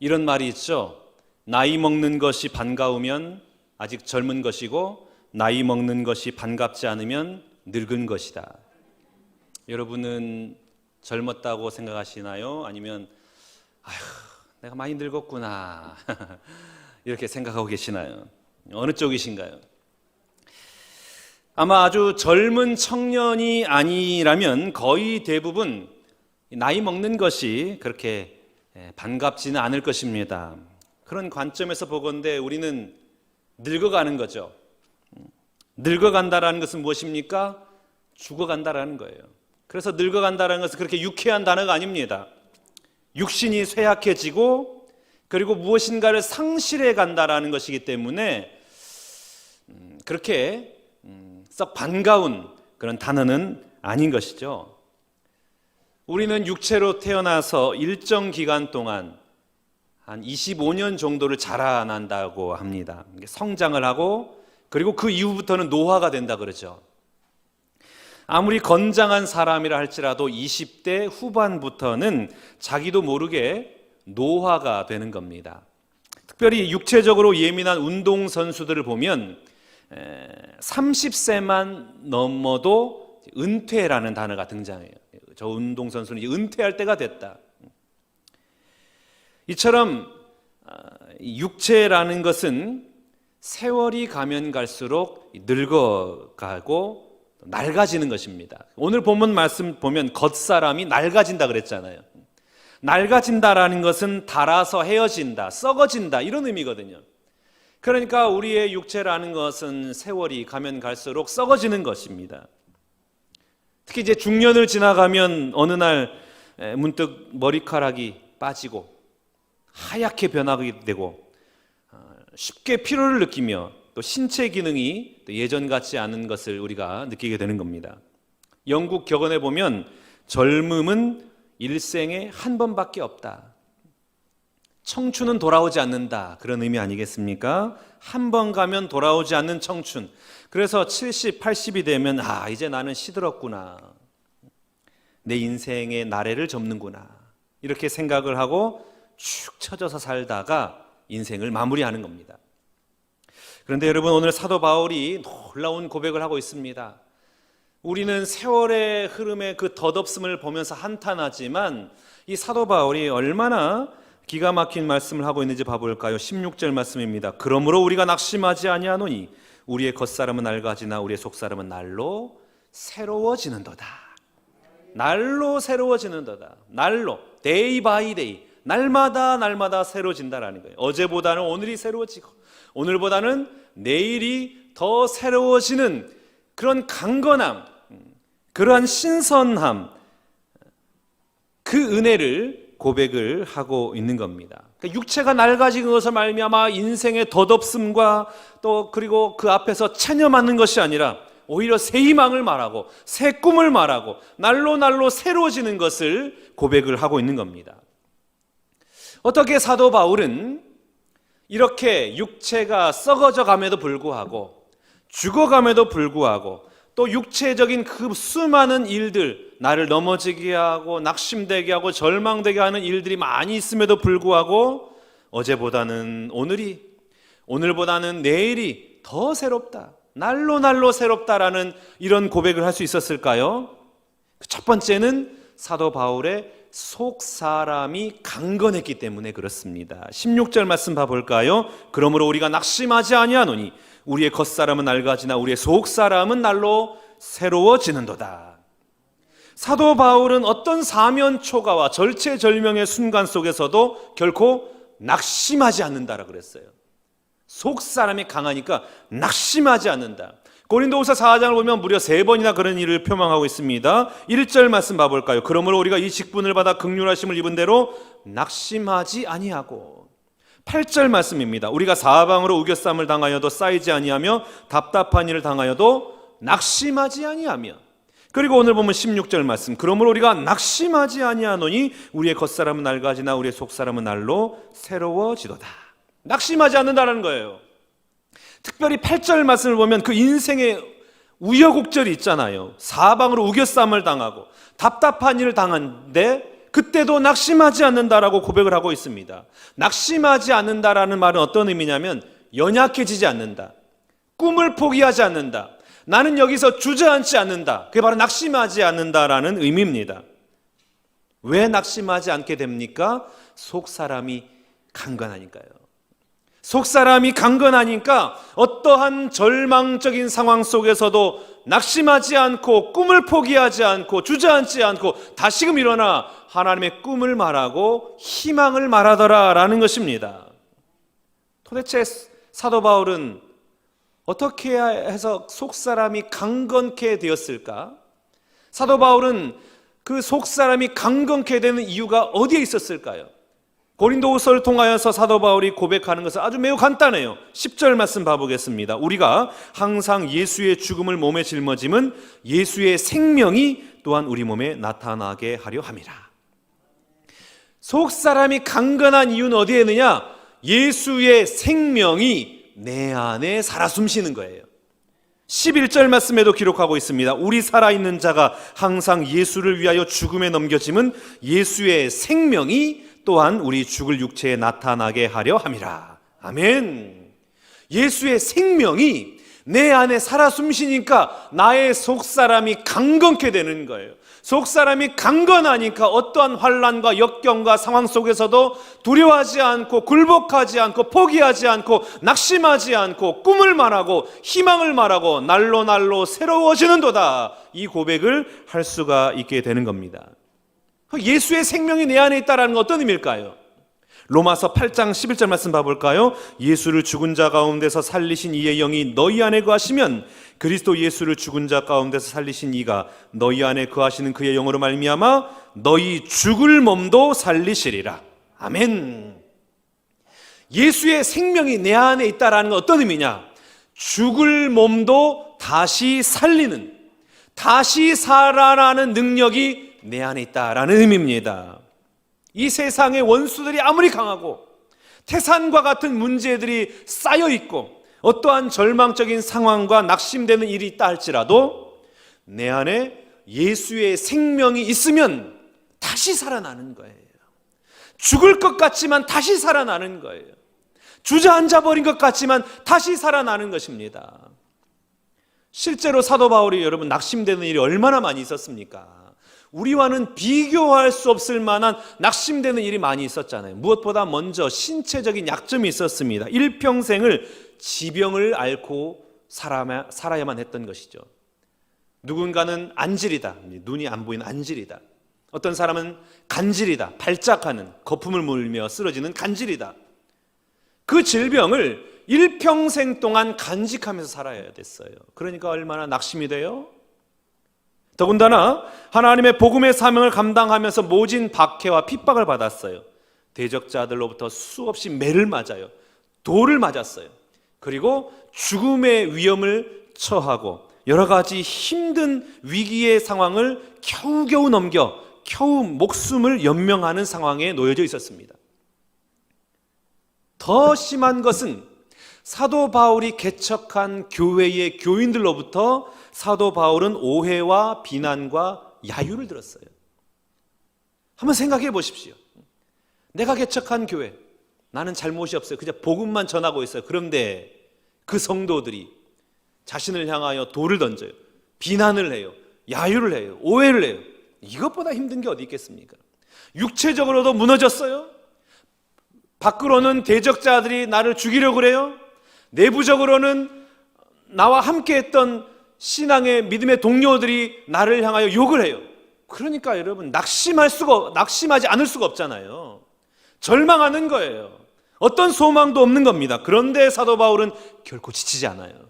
이런 말이 있죠. 나이 먹는 것이 반가우면 아직 젊은 것이고 나이 먹는 것이 반갑지 않으면 늙은 것이다. 여러분은 젊었다고 생각하시나요? 아니면 아휴, 내가 많이 늙었구나. 이렇게 생각하고 계시나요? 어느 쪽이신가요? 아마 아주 젊은 청년이 아니라면 거의 대부분 나이 먹는 것이 그렇게 예, 반갑지는 않을 것입니다. 그런 관점에서 보건대 우리는 늙어가는 거죠. 늙어간다라는 것은 무엇입니까? 죽어간다라는 거예요. 그래서 늙어간다라는 것은 그렇게 유쾌한 단어가 아닙니다. 육신이 쇠약해지고 그리고 무엇인가를 상실해 간다라는 것이기 때문에 음, 그렇게 음, 썩 반가운 그런 단어는 아닌 것이죠. 우리는 육체로 태어나서 일정 기간 동안 한 25년 정도를 자라난다고 합니다. 성장을 하고 그리고 그 이후부터는 노화가 된다 그러죠. 아무리 건장한 사람이라 할지라도 20대 후반부터는 자기도 모르게 노화가 되는 겁니다. 특별히 육체적으로 예민한 운동 선수들을 보면 30세만 넘어도 은퇴라는 단어가 등장해요. 저 운동 선수는 은퇴할 때가 됐다. 이처럼 육체라는 것은 세월이 가면 갈수록 늙어가고 낡아지는 것입니다. 오늘 본문 말씀 보면 겉사람이 낡아진다 그랬잖아요. 낡아진다라는 것은 닳아서 헤어진다, 썩어진다 이런 의미거든요. 그러니까 우리의 육체라는 것은 세월이 가면 갈수록 썩어지는 것입니다. 특히 이제 중년을 지나가면 어느 날 문득 머리카락이 빠지고 하얗게 변하게 되고 쉽게 피로를 느끼며 또 신체 기능이 예전 같지 않은 것을 우리가 느끼게 되는 겁니다. 영국 격언에 보면 젊음은 일생에 한 번밖에 없다. 청춘은 돌아오지 않는다. 그런 의미 아니겠습니까? 한 번 가면 돌아오지 않는 청춘. 그래서 70, 80이 되면 아, 이제 나는 시들었구나. 내 인생의 나래를 접는구나. 이렇게 생각을 하고 축 처져서 살다가 인생을 마무리하는 겁니다. 그런데 여러분 오늘 사도 바울이 놀라운 고백을 하고 있습니다. 우리는 세월의 흐름의 그 덧없음을 보면서 한탄하지만 이 사도 바울이 얼마나 기가 막힌 말씀을 하고 있는지 봐볼까요? 16절 말씀입니다. 그러므로 우리가 낙심하지 아니하노니 우리의 겉사람은 낡아지나 우리의 속사람은 날로 새로워지는도다. 날로 새로워지는도다. 날로 데이 바이 데이 날마다 날마다 새로워진다라는 거예요. 어제보다는 오늘이 새로워지고 오늘보다는 내일이 더 새로워지는 그런 강건함, 그러한 신선함, 그 은혜를 고백을 하고 있는 겁니다. 그러니까 육체가 낡아진 것을 말미암아 인생의 덧없음과 또 그리고 그 앞에서 체념하는 것이 아니라 오히려 새 희망을 말하고 새 꿈을 말하고 날로 날로 새로워지는 것을 고백을 하고 있는 겁니다. 어떻게 사도 바울은 이렇게 육체가 썩어져 감에도 불구하고 죽어감에도 불구하고 또 육체적인 그 수많은 일들 나를 넘어지게 하고 낙심되게 하고 절망되게 하는 일들이 많이 있음에도 불구하고 어제보다는 오늘이 오늘보다는 내일이 더 새롭다. 날로 날로 새롭다라는 이런 고백을 할 수 있었을까요? 첫 번째는 사도 바울의 속 사람이 강건했기 때문에 그렇습니다. 16절 말씀 봐 볼까요? 그러므로 우리가 낙심하지 아니하노니 우리의 겉사람은 낡아지나 우리의 속 사람은 날로 새로워지는도다. 사도 바울은 어떤 사면 초가와 절체절명의 순간 속에서도 결코 낙심하지 않는다라 그랬어요. 속 사람이 강하니까 낙심하지 않는다. 고린도후서 4장을 보면 무려 세 번이나 그런 일을 표명하고 있습니다. 1절 말씀 봐 볼까요? 그러므로 우리가 이 직분을 받아 극률하심을 입은 대로 낙심하지 아니하고 8절 말씀입니다. 우리가 사방으로 우겨쌈을 당하여도 쌓이지 아니하며 답답한 일을 당하여도 낙심하지 아니하며 그리고 오늘 보면 16절 말씀 그러므로 우리가 낙심하지 아니하노니 우리의 겉사람은 낡아지나 우리의 속사람은 날로 새로워지도다. 낙심하지 않는다는 거예요. 특별히 8절 말씀을 보면 그 인생의 우여곡절이 있잖아요. 사방으로 우겨쌈을 당하고 답답한 일을 당한데 그때도 낙심하지 않는다라고 고백을 하고 있습니다. 낙심하지 않는다라는 말은 어떤 의미냐면 연약해지지 않는다. 꿈을 포기하지 않는다. 나는 여기서 주저앉지 않는다. 그게 바로 낙심하지 않는다라는 의미입니다. 왜 낙심하지 않게 됩니까? 속 사람이 강건하니까요. 속 사람이 강건하니까 어떠한 절망적인 상황 속에서도 낙심하지 않고 꿈을 포기하지 않고 주저앉지 않고 다시금 일어나 하나님의 꿈을 말하고 희망을 말하더라라는 것입니다. 도대체 사도 바울은 어떻게 해서 속 사람이 강건케 되었을까? 사도 바울은 그 속 사람이 강건케 되는 이유가 어디에 있었을까요? 고린도후서를 통하여서 사도 바울이 고백하는 것은 아주 매우 간단해요. 10절 말씀 봐보겠습니다. 우리가 항상 예수의 죽음을 몸에 짊어짐은 예수의 생명이 또한 우리 몸에 나타나게 하려 함이라. 속 사람이 강건한 이유는 어디에 있느냐? 예수의 생명이 내 안에 살아 숨쉬는 거예요. 11절 말씀에도 기록하고 있습니다. 우리 살아있는 자가 항상 예수를 위하여 죽음에 넘겨짐은 예수의 생명이 또한 우리 죽을 육체에 나타나게 하려 함이라. 아멘. 예수의 생명이 내 안에 살아 숨쉬니까 나의 속 사람이 강건케 되는 거예요. 속 사람이 강건하니까 어떠한 환란과 역경과 상황 속에서도 두려워하지 않고 굴복하지 않고 포기하지 않고 낙심하지 않고 꿈을 말하고 희망을 말하고 날로 날로 새로워지는도다. 이 고백을 할 수가 있게 되는 겁니다. 예수의 생명이 내 안에 있다는 건 어떤 의미일까요? 로마서 8장 11절 말씀 봐볼까요? 예수를 죽은 자 가운데서 살리신 이의 영이 너희 안에 거하시면 그리스도 예수를 죽은 자 가운데서 살리신 이가 너희 안에 거하시는 그의 영으로 말미암아 너희 죽을 몸도 살리시리라. 아멘. 예수의 생명이 내 안에 있다라는 건 어떤 의미냐? 죽을 몸도 다시 살리는 다시 살아나는 능력이 내 안에 있다라는 의미입니다. 이 세상의 원수들이 아무리 강하고 태산과 같은 문제들이 쌓여 있고 어떠한 절망적인 상황과 낙심되는 일이 있다 할지라도 내 안에 예수의 생명이 있으면 다시 살아나는 거예요. 죽을 것 같지만 다시 살아나는 거예요. 주저앉아 버린 것 같지만 다시 살아나는 것입니다. 실제로 사도 바울이 여러분 낙심되는 일이 얼마나 많이 있었습니까? 우리와는 비교할 수 없을 만한 낙심되는 일이 많이 있었잖아요. 무엇보다 먼저 신체적인 약점이 있었습니다. 일평생을 지병을 앓고 살아야 만 했던 것이죠. 누군가는 안질이다. 눈이 안 보이는 안질이다. 어떤 사람은 간질이다. 발작하는 거품을 물며 쓰러지는 간질이다. 그 질병을 일평생 동안 간직하면서 살아야 됐어요. 그러니까 얼마나 낙심이 돼요? 더군다나 하나님의 복음의 사명을 감당하면서 모진 박해와 핍박을 받았어요. 대적자들로부터 수없이 매를 맞아요. 돌을 맞았어요. 그리고 죽음의 위험을 처하고 여러 가지 힘든 위기의 상황을 겨우겨우 넘겨 겨우 목숨을 연명하는 상황에 놓여져 있었습니다. 더 심한 것은 사도 바울이 개척한 교회의 교인들로부터 사도 바울은 오해와 비난과 야유를 들었어요. 한번 생각해 보십시오. 내가 개척한 교회, 나는 잘못이 없어요. 그냥 복음만 전하고 있어요. 그런데 그 성도들이 자신을 향하여 돌을 던져요. 비난을 해요. 야유를 해요. 오해를 해요. 이것보다 힘든 게 어디 있겠습니까? 육체적으로도 무너졌어요. 밖으로는 대적자들이 나를 죽이려고 그래요. 내부적으로는 나와 함께 했던 신앙의 믿음의 동료들이 나를 향하여 욕을 해요. 그러니까 여러분 낙심할 수가 낙심하지 않을 수가 없잖아요. 절망하는 거예요. 어떤 소망도 없는 겁니다. 그런데 사도 바울은 결코 지치지 않아요.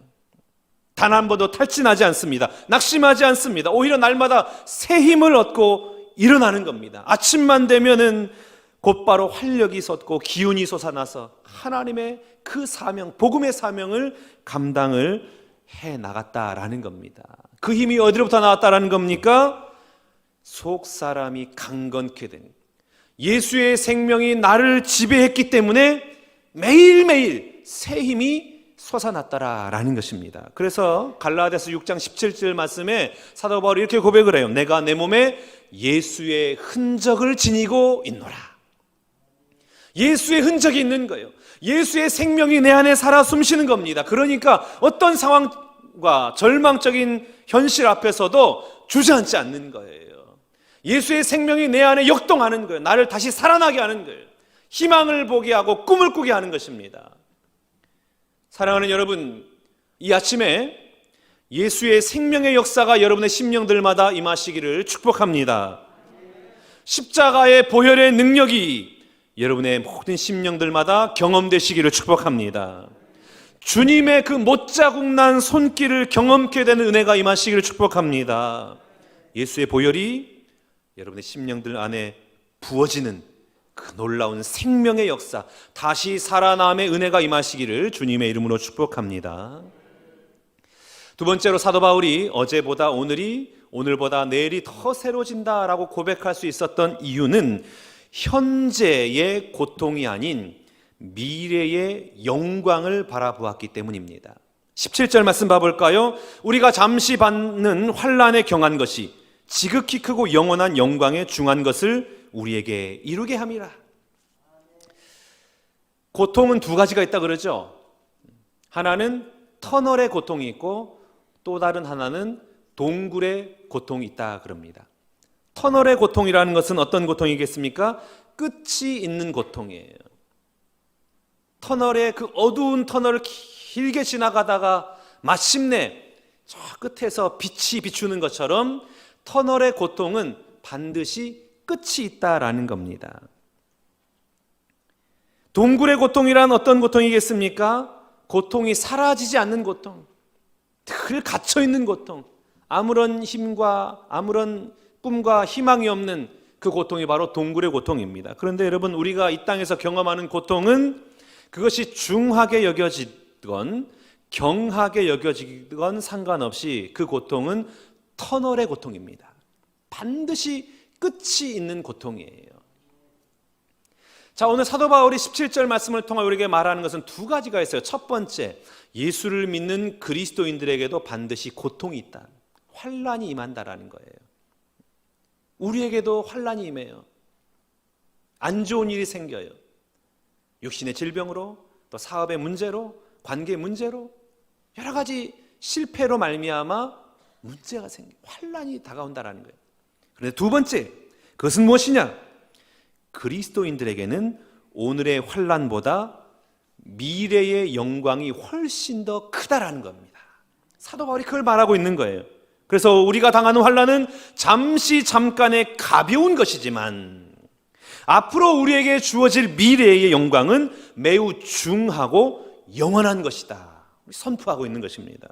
단 한 번도 탈진하지 않습니다. 낙심하지 않습니다. 오히려 날마다 새 힘을 얻고 일어나는 겁니다. 아침만 되면은 곧바로 활력이 솟고 기운이 솟아나서 하나님의 그 사명, 복음의 사명을 감당을 해 나갔다라는 겁니다. 그 힘이 어디로부터 나왔다라는 겁니까? 속 사람이 강건케 된 예수의 생명이 나를 지배했기 때문에 매일매일 새 힘이 솟아났더라라는 것입니다. 그래서 갈라디아서 6장 17절 말씀에 사도 바울이 이렇게 고백을 해요. 내가 내 몸에 예수의 흔적을 지니고 있노라. 예수의 흔적이 있는 거예요. 예수의 생명이 내 안에 살아 숨쉬는 겁니다. 그러니까 어떤 상황과 절망적인 현실 앞에서도 주저앉지 않는 거예요. 예수의 생명이 내 안에 역동하는 거예요. 나를 다시 살아나게 하는 거예요. 희망을 보게 하고 꿈을 꾸게 하는 것입니다. 사랑하는 여러분, 이 아침에 예수의 생명의 역사가 여러분의 심령들마다 임하시기를 축복합니다. 십자가의 보혈의 능력이 여러분의 모든 심령들마다 경험되시기를 축복합니다. 주님의 그 못자국 난 손길을 경험케 되는 은혜가 임하시기를 축복합니다. 예수의 보혈이 여러분의 심령들 안에 부어지는 그 놀라운 생명의 역사, 다시 살아남의 은혜가 임하시기를 주님의 이름으로 축복합니다. 두 번째로 사도 바울이 어제보다 오늘이 오늘보다 내일이 더 새로진다라고 고백할 수 있었던 이유는 현재의 고통이 아닌 미래의 영광을 바라보았기 때문입니다. 17절 말씀 봐볼까요? 우리가 잠시 받는 환란에 경한 것이 지극히 크고 영원한 영광에 중한 것을 우리에게 이루게 함이라. 고통은 두 가지가 있다 그러죠. 하나는 터널의 고통이 있고 또 다른 하나는 동굴의 고통이 있다 그럽니다. 터널의 고통이라는 것은 어떤 고통이겠습니까? 끝이 있는 고통이에요. 터널의 그 어두운 터널을 길게 지나가다가 마침내 저 끝에서 빛이 비추는 것처럼 터널의 고통은 반드시 끝이 있다라는 겁니다. 동굴의 고통이란 어떤 고통이겠습니까? 고통이 사라지지 않는 고통. 늘 갇혀 있는 고통. 아무런 힘과 아무런 꿈과 희망이 없는 그 고통이 바로 동굴의 고통입니다. 그런데 여러분 우리가 이 땅에서 경험하는 고통은 그것이 중하게 여겨지건 경하게 여겨지건 상관없이 그 고통은 터널의 고통입니다. 반드시 끝이 있는 고통이에요. 자, 오늘 사도 바울이 17절 말씀을 통해 우리에게 말하는 것은 두 가지가 있어요. 첫 번째, 예수를 믿는 그리스도인들에게도 반드시 고통이 있다. 환란이 임한다라는 거예요. 우리에게도 환란이 임해요. 안 좋은 일이 생겨요. 육신의 질병으로, 또 사업의 문제로, 관계 문제로, 여러 가지 실패로 말미암아 문제가 생겨 환란이 다가온다라는 거예요. 그런데 두 번째, 그것은 무엇이냐? 그리스도인들에게는 오늘의 환란보다 미래의 영광이 훨씬 더 크다라는 겁니다. 사도 바울이 그걸 말하고 있는 거예요. 그래서 우리가 당하는 환란은 잠시 잠깐의 가벼운 것이지만 앞으로 우리에게 주어질 미래의 영광은 매우 중하고 영원한 것이다. 선포하고 있는 것입니다.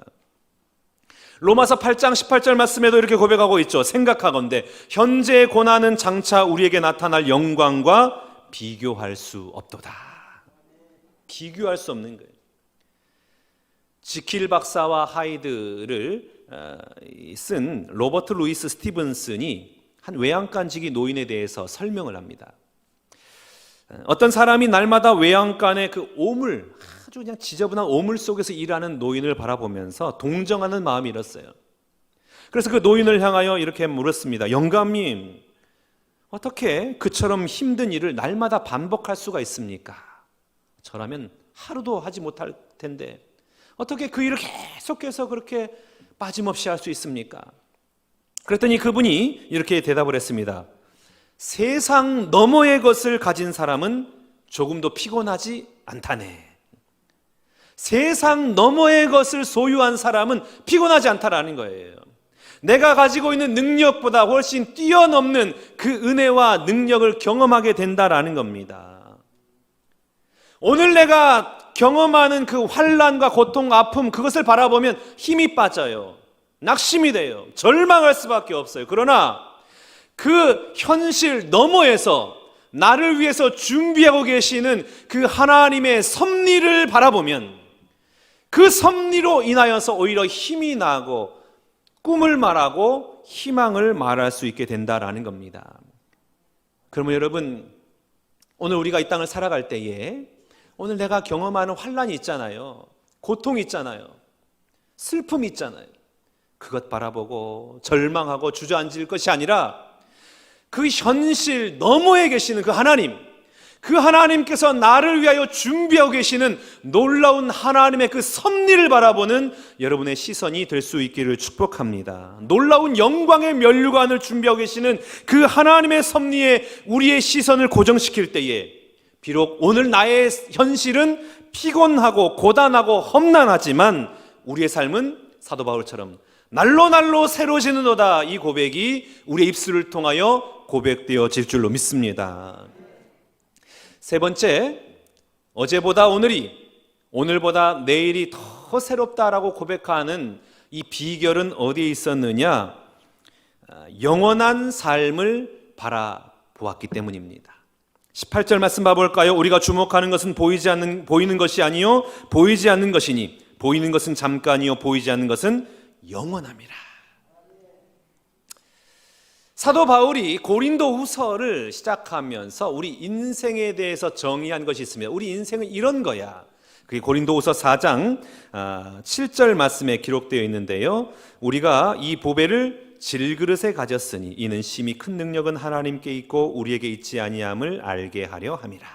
로마서 8장 18절 말씀에도 이렇게 고백하고 있죠. 생각하건대 현재의 고난은 장차 우리에게 나타날 영광과 비교할 수 없도다. 비교할 수 없는 거예요. 지킬 박사와 하이드를 어, 쓴 로버트 루이스 스티븐슨이 한 외양간지기 노인에 대해서 설명을 합니다. 어떤 사람이 날마다 외양간의 그 오물, 아주 그냥 지저분한 오물 속에서 일하는 노인을 바라보면서 동정하는 마음이 일었어요. 그래서 그 노인을 향하여 이렇게 물었습니다. 영감님, 어떻게 그처럼 힘든 일을 날마다 반복할 수가 있습니까? 저라면 하루도 하지 못할 텐데 어떻게 그 일을 계속해서 그렇게 빠짐없이 할 수 있습니까? 그랬더니 그분이 이렇게 대답을 했습니다. 세상 너머의 것을 가진 사람은 조금도 피곤하지 않다네. 세상 너머의 것을 소유한 사람은 피곤하지 않다라는 거예요. 내가 가지고 있는 능력보다 훨씬 뛰어넘는 그 은혜와 능력을 경험하게 된다라는 겁니다. 오늘 내가 경험하는 그 환란과 고통, 아픔 그것을 바라보면 힘이 빠져요. 낙심이 돼요. 절망할 수밖에 없어요. 그러나 그 현실 너머에서 나를 위해서 준비하고 계시는 그 하나님의 섭리를 바라보면 그 섭리로 인하여서 오히려 힘이 나고 꿈을 말하고 희망을 말할 수 있게 된다라는 겁니다. 그러면 여러분 오늘 우리가 이 땅을 살아갈 때에 오늘 내가 경험하는 환란이 있잖아요. 고통이 있잖아요. 슬픔이 있잖아요. 그것 바라보고 절망하고 주저앉을 것이 아니라 그 현실 너머에 계시는 그 하나님, 그 하나님께서 나를 위하여 준비하고 계시는 놀라운 하나님의 그 섭리를 바라보는 여러분의 시선이 될 수 있기를 축복합니다. 놀라운 영광의 면류관을 준비하고 계시는 그 하나님의 섭리에 우리의 시선을 고정시킬 때에 비록 오늘 나의 현실은 피곤하고 고단하고 험난하지만 우리의 삶은 사도 바울처럼 날로 날로 새로지는도다 이 고백이 우리의 입술을 통하여 고백되어질 줄로 믿습니다. 세 번째, 어제보다 오늘이, 오늘보다 내일이 더 새롭다라고 고백하는 이 비결은 어디에 있었느냐? 아, 영원한 삶을 바라보았기 때문입니다. 18절 말씀 봐볼까요? 우리가 주목하는 것은 보이지 않는, 보이는 것이 아니요, 보이지 않는 것이니, 보이는 것은 잠깐이요, 보이지 않는 것은 영원함이라. 사도 바울이 고린도 후서를 시작하면서 우리 인생에 대해서 정의한 것이 있습니다. 우리 인생은 이런 거야. 그게 고린도 후서 4장 7절 말씀에 기록되어 있는데요. 우리가 이 보배를 질그릇에 가졌으니 이는 심히 큰 능력은 하나님께 있고 우리에게 있지 아니함을 알게 하려 함이라.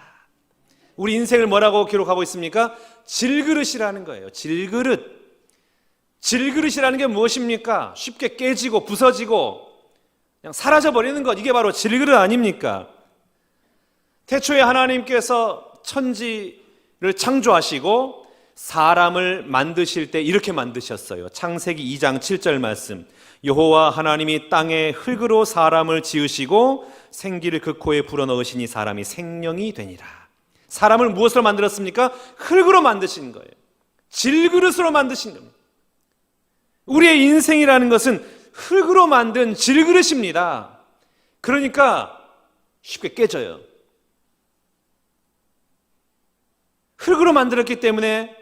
우리 인생을 뭐라고 기록하고 있습니까? 질그릇이라는 거예요. 질그릇. 질그릇이라는 게 무엇입니까? 쉽게 깨지고 부서지고 그냥 사라져 버리는 것 이게 바로 질그릇 아닙니까? 태초에 하나님께서 천지를 창조하시고 사람을 만드실 때 이렇게 만드셨어요. 창세기 2장 7절 말씀. 여호와 하나님이 땅에 흙으로 사람을 지으시고 생기를 그 코에 불어넣으시니 사람이 생명이 되니라. 사람을 무엇으로 만들었습니까? 흙으로 만드신 거예요. 질그릇으로 만드신 겁니다. 우리의 인생이라는 것은 흙으로 만든 질그릇입니다. 그러니까 쉽게 깨져요. 흙으로 만들었기 때문에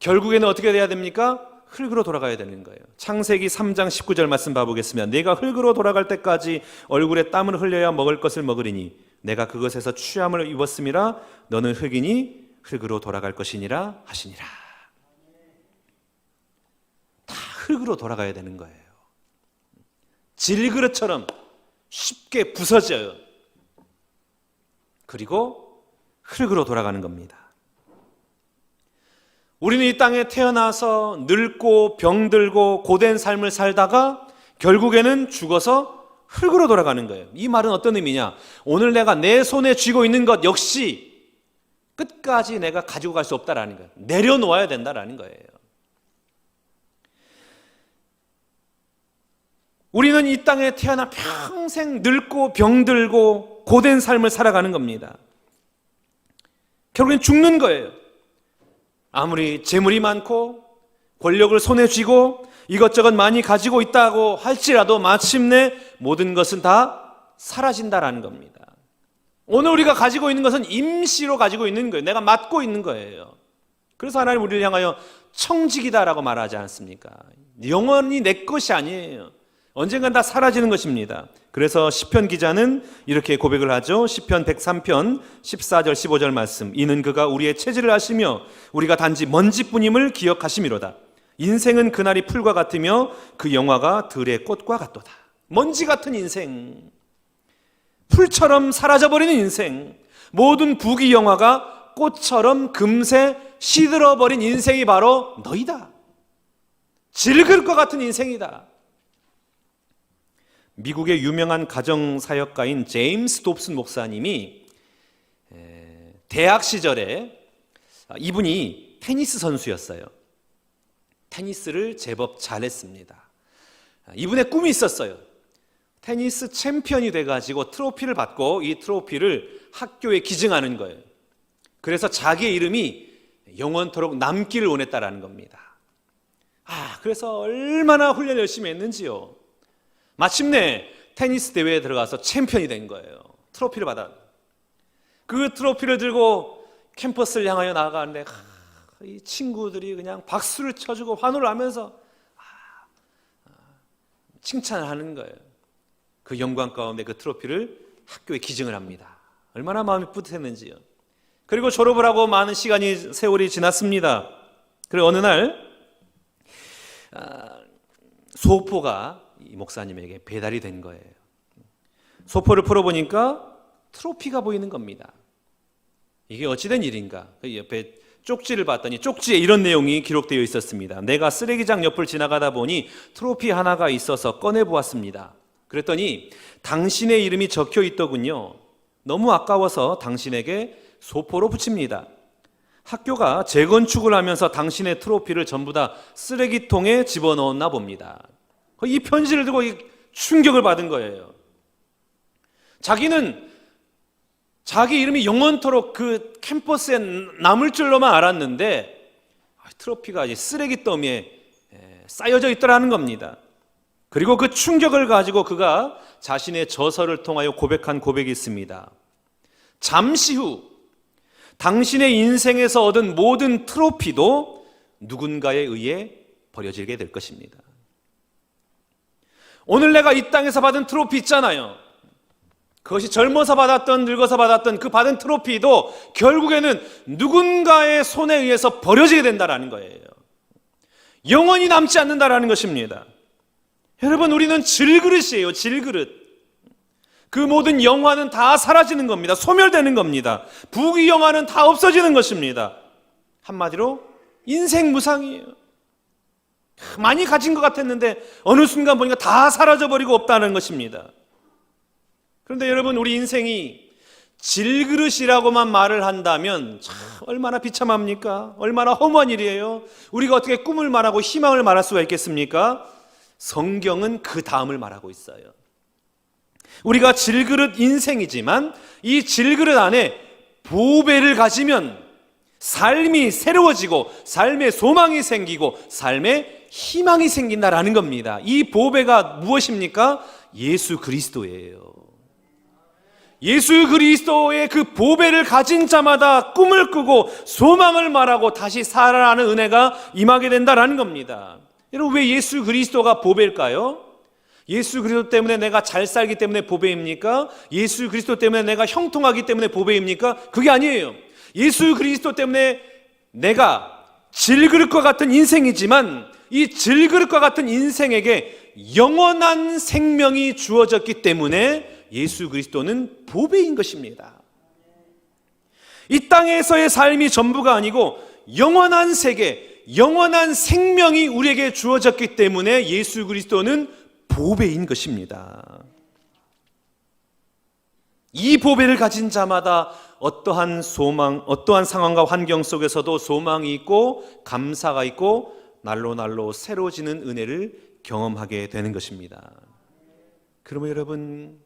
결국에는 어떻게 돼야 됩니까? 흙으로 돌아가야 되는 거예요. 창세기 3장 19절 말씀 봐보겠습니다. 내가 흙으로 돌아갈 때까지 얼굴에 땀을 흘려야 먹을 것을 먹으리니 내가 그것에서 취함을 입었음이라 너는 흙이니 흙으로 돌아갈 것이니라 하시니라. 다 흙으로 돌아가야 되는 거예요. 질그릇처럼 쉽게 부서져요. 그리고 흙으로 돌아가는 겁니다. 우리는 이 땅에 태어나서 늙고 병들고 고된 삶을 살다가 결국에는 죽어서 흙으로 돌아가는 거예요. 이 말은 어떤 의미냐? 오늘 내가 내 손에 쥐고 있는 것 역시 끝까지 내가 가지고 갈 수 없다라는 거예요. 내려놓아야 된다라는 거예요. 우리는 이 땅에 태어나 평생 늙고 병들고 고된 삶을 살아가는 겁니다. 결국엔 죽는 거예요. 아무리 재물이 많고 권력을 손에 쥐고 이것저것 많이 가지고 있다고 할지라도 마침내 모든 것은 다 사라진다라는 겁니다. 오늘 우리가 가지고 있는 것은 임시로 가지고 있는 거예요. 내가 맡고 있는 거예요. 그래서 하나님 우리를 향하여 청직이다라고 말하지 않습니까? 영원히 내 것이 아니에요. 언젠간 다 사라지는 것입니다. 그래서 시편 기자는 이렇게 고백을 하죠. 시편 103편 14절 15절 말씀. 이는 그가 우리의 체질을 아시며 우리가 단지 먼지뿐임을 기억하심이로다. 인생은 그날이 풀과 같으며 그 영화가 들의 꽃과 같도다. 먼지 같은 인생. 풀처럼 사라져버리는 인생. 모든 부귀 영화가 꽃처럼 금세 시들어버린 인생이 바로 너희다. 질글 것 같은 인생이다. 미국의 유명한 가정 사역가인 제임스 dob슨 목사님이 대학 시절에 이분이 테니스 선수였어요. 테니스를 제법 잘했습니다. 이분의 꿈이 있었어요. 테니스 챔피언이 돼가지고 트로피를 받고 이 트로피를 학교에 기증하는 거예요. 그래서 자기의 이름이 영원토록 남기를 원했다라는 겁니다. 아, 그래서 얼마나 훈련 열심히 했는지요. 마침내 테니스 대회에 들어가서 챔피언이 된 거예요. 트로피를 받아. 그 트로피를 들고 캠퍼스를 향하여 나아가는데 하, 이 친구들이 그냥 박수를 쳐주고 환호를 하면서 아, 아, 칭찬을 하는 거예요. 그 영광 가운데 그 트로피를 학교에 기증을 합니다. 얼마나 마음이 뿌듯했는지요. 그리고 졸업을 하고 많은 시간이 세월이 지났습니다. 그리고 어느 날 아, 소포가 이 목사님에게 배달이 된 거예요. 소포를 풀어보니까 트로피가 보이는 겁니다. 이게 어찌된 일인가? 그 옆에 쪽지를 봤더니 쪽지에 이런 내용이 기록되어 있었습니다. 내가 쓰레기장 옆을 지나가다 보니 트로피 하나가 있어서 꺼내 보았습니다. 그랬더니 당신의 이름이 적혀 있더군요. 너무 아까워서 당신에게 소포로 붙입니다. 학교가 재건축을 하면서 당신의 트로피를 전부 다 쓰레기통에 집어넣었나 봅니다. 이 편지를 듣고 충격을 받은 거예요. 자기는 자기 이름이 영원토록 그 캠퍼스에 남을 줄로만 알았는데 아, 트로피가 이제 쓰레기 더미에 쌓여져 있더라는 겁니다. 그리고 그 충격을 가지고 그가 자신의 저서를 통하여 고백한 고백이 있습니다. 잠시 후 당신의 인생에서 얻은 모든 트로피도 누군가에 의해 버려지게 될 것입니다. 오늘 내가 이 땅에서 받은 트로피 있잖아요. 그것이 젊어서 받았던 늙어서 받았던 그 받은 트로피도 결국에는 누군가의 손에 의해서 버려지게 된다라는 거예요. 영원히 남지 않는다라는 것입니다. 여러분 우리는 질그릇이에요. 질그릇. 그 모든 영화는 다 사라지는 겁니다. 소멸되는 겁니다. 부귀 영화는 다 없어지는 것입니다. 한마디로 인생 무상이에요. 많이 가진 것 같았는데 어느 순간 보니까 다 사라져 버리고 없다는 것입니다. 그런데 여러분 우리 인생이 질그릇이라고만 말을 한다면 참 얼마나 비참합니까? 얼마나 허무한 일이에요. 우리가 어떻게 꿈을 말하고 희망을 말할 수가 있겠습니까? 성경은 그 다음을 말하고 있어요. 우리가 질그릇 인생이지만 이 질그릇 안에 보배를 가지면 삶이 새로워지고 삶의 소망이 생기고 삶의 희망이 생긴다라는 겁니다. 이 보배가 무엇입니까? 예수 그리스도예요. 예수 그리스도의 그 보배를 가진 자마다 꿈을 꾸고 소망을 말하고 다시 살아나는 은혜가 임하게 된다라는 겁니다. 여러분 왜 예수 그리스도가 보배일까요? 예수 그리스도 때문에 내가 잘 살기 때문에 보배입니까? 예수 그리스도 때문에 내가 형통하기 때문에 보배입니까? 그게 아니에요. 예수 그리스도 때문에 내가 질그릇과 같은 인생이지만 이 질그릇과 같은 인생에게 영원한 생명이 주어졌기 때문에 예수 그리스도는 보배인 것입니다. 이 땅에서의 삶이 전부가 아니고 영원한 세계, 영원한 생명이 우리에게 주어졌기 때문에 예수 그리스도는 보배인 것입니다. 이 보배를 가진 자마다 어떠한 소망, 어떠한 상황과 환경 속에서도 소망이 있고 감사가 있고 날로 날로 새로워지는 은혜를 경험하게 되는 것입니다. 그러면 여러분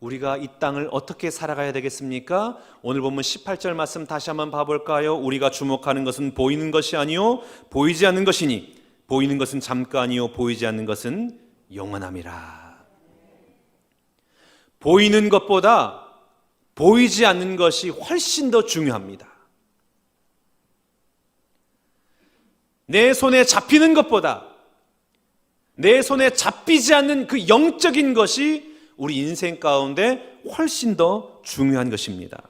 우리가 이 땅을 어떻게 살아가야 되겠습니까? 오늘 보면 18절 말씀 다시 한번 봐볼까요? 우리가 주목하는 것은 보이는 것이 아니요 보이지 않는 것이니 보이는 것은 잠깐이요 보이지 않는 것은 영원함이라. 보이는 것보다 보이지 않는 것이 훨씬 더 중요합니다. 내 손에 잡히는 것보다 내 손에 잡히지 않는 그 영적인 것이 우리 인생 가운데 훨씬 더 중요한 것입니다.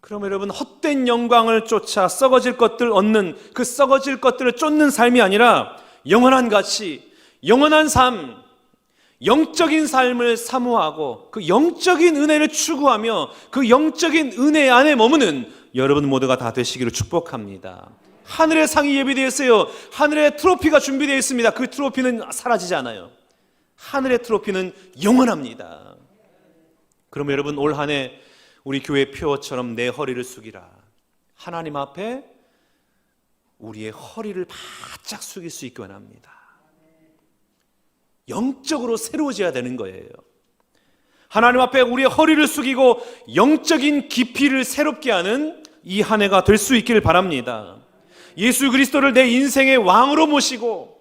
그럼 여러분 헛된 영광을 쫓아 썩어질 것들 얻는 그 썩어질 것들을 쫓는 삶이 아니라 영원한 가치, 영원한 삶, 영적인 삶을 사모하고 그 영적인 은혜를 추구하며 그 영적인 은혜 안에 머무는 여러분 모두가 다 되시기를 축복합니다. 하늘의 상이 예비되어 있어요. 하늘의 트로피가 준비되어 있습니다. 그 트로피는 사라지지 않아요. 하늘의 트로피는 영원합니다. 그럼 여러분 올 한 해 우리 교회 표어처럼 내 허리를 숙이라. 하나님 앞에 우리의 허리를 바짝 숙일 수 있게 원합니다. 영적으로 새로워져야 되는 거예요. 하나님 앞에 우리의 허리를 숙이고 영적인 깊이를 새롭게 하는 이 한 해가 될 수 있기를 바랍니다. 예수 그리스도를 내 인생의 왕으로 모시고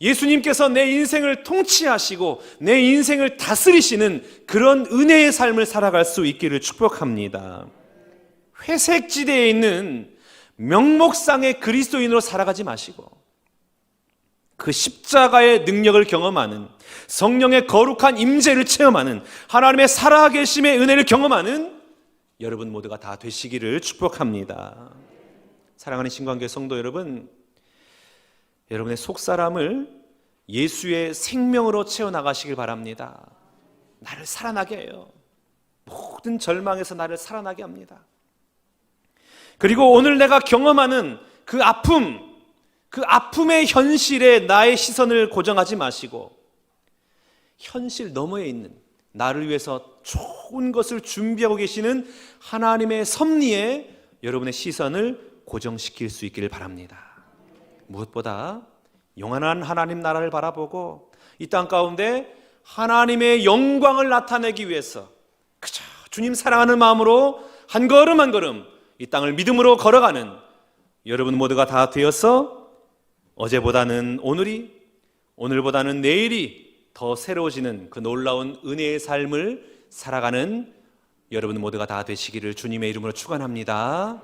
예수님께서 내 인생을 통치하시고 내 인생을 다스리시는 그런 은혜의 삶을 살아갈 수 있기를 축복합니다. 회색 지대에 있는 명목상의 그리스도인으로 살아가지 마시고 그 십자가의 능력을 경험하는 성령의 거룩한 임재를 체험하는 하나님의 살아계심의 은혜를 경험하는 여러분 모두가 다 되시기를 축복합니다. 사랑하는 신관계 성도 여러분, 여러분의 속사람을 예수의 생명으로 채워나가시길 바랍니다. 나를 살아나게 해요. 모든 절망에서 나를 살아나게 합니다. 그리고 오늘 내가 경험하는 그 아픔, 그 아픔의 현실에 나의 시선을 고정하지 마시고 현실 너머에 있는 나를 위해서 좋은 것을 준비하고 계시는 하나님의 섭리에 여러분의 시선을 고정시킬 수 있기를 바랍니다. 무엇보다 영원한 하나님 나라를 바라보고 이 땅 가운데 하나님의 영광을 나타내기 위해서 그저 주님 사랑하는 마음으로 한 걸음 한 걸음 이 땅을 믿음으로 걸어가는 여러분 모두가 다 되어서 어제보다는 오늘이 오늘보다는 내일이 더 새로워지는 그 놀라운 은혜의 삶을 살아가는 여러분 모두가 다 되시기를 주님의 이름으로 축원합니다.